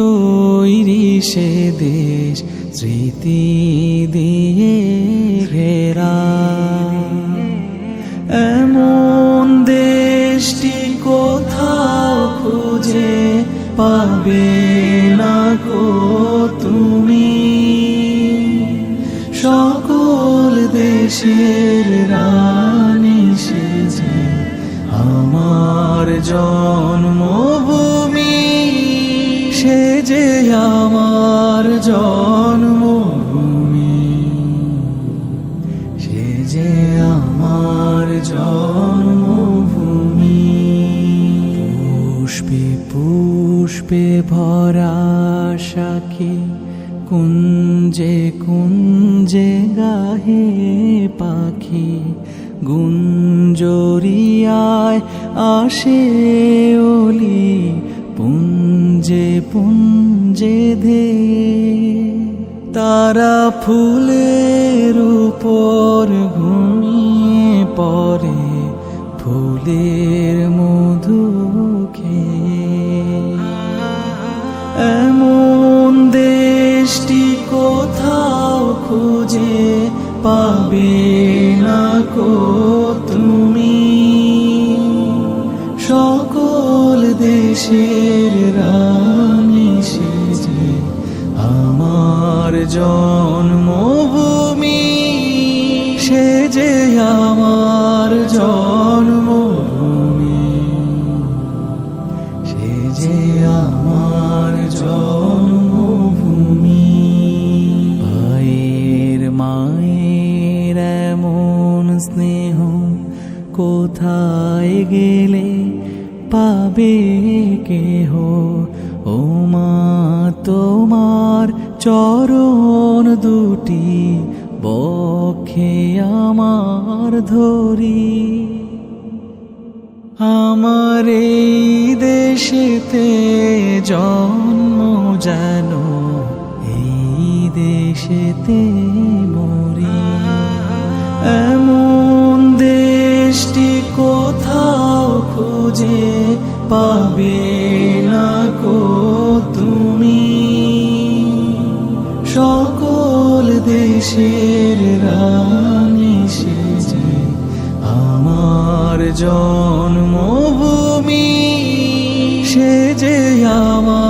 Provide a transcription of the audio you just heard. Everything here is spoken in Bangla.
তৈরি সে দেশ স্মৃতি দিয়ে ঘেরা। এমন দেশটি কোথাও খুঁজে পাবে না কো তুমি। সকল দেশের রানী সেজে আমার জন্মভূমি সে যে আমার জন্মভূমি, সে যে আমার জন্মভূমি। পুষ্পে পুষ্পে ভরা সাখী কুঞ্জে কুঞ্জে গাহে পাখি, গুঞ্জরিয়ায় আসে ওলি পুঞ্জে পুঞ্জে ধে, তারা ফুলের উপর ঘুমিয়ে পড়ে, ফুলের মধু এমন দেশটি কোথাও খুঁজে পাবে না কো তুমি? সকল দেশের রানী সেজে আমার জন্মভূমি। সে যে আমার জন্মভূমি। সে যে আমার জন্মভূমি। ভাইয়ের, মায়ের এমন স্নেহ কোথায় গেলে পাবে কেহ? ও মা, তোমার চরণ দুটি বক্ষে আমার ধরি। আমার এই দেশেতে জন্ম যেন, এই দেশেতে মরি। পাবে না কো তুমি। সকল দেশের রানী সেজে আমার জন্মভূমি। সে যে আমার